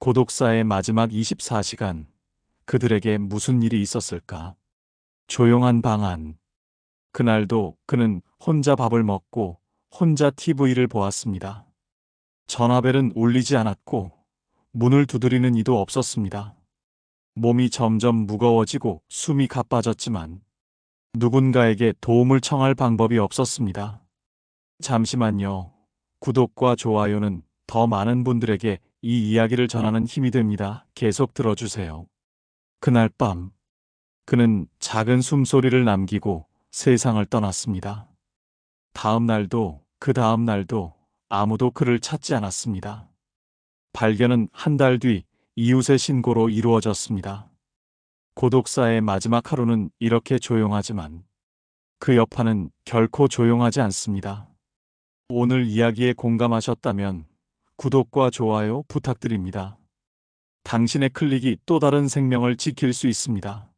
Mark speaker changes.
Speaker 1: 고독사의 마지막 24시간. 그들에게 무슨 일이 있었을까? 조용한 방 안. 그날도 그는 혼자 밥을 먹고 혼자 TV를 보았습니다. 전화벨은 울리지 않았고 문을 두드리는 이도 없었습니다. 몸이 점점 무거워지고 숨이 가빠졌지만 누군가에게 도움을 청할 방법이 없었습니다. 잠시만요. 구독과 좋아요는 더 많은 분들에게 이 이야기를 전하는 힘이 됩니다. 계속 들어주세요. 그날 밤, 그는 작은 숨소리를 남기고 세상을 떠났습니다. 다음 날도 그 다음 날도 아무도 그를 찾지 않았습니다. 발견은 한 달 뒤 이웃의 신고로 이루어졌습니다. 고독사의 마지막 하루는 이렇게 조용하지만 그 여파는 결코 조용하지 않습니다. 오늘 이야기에 공감하셨다면 구독과 좋아요 부탁드립니다. 당신의 클릭이 또 다른 생명을 지킬 수 있습니다.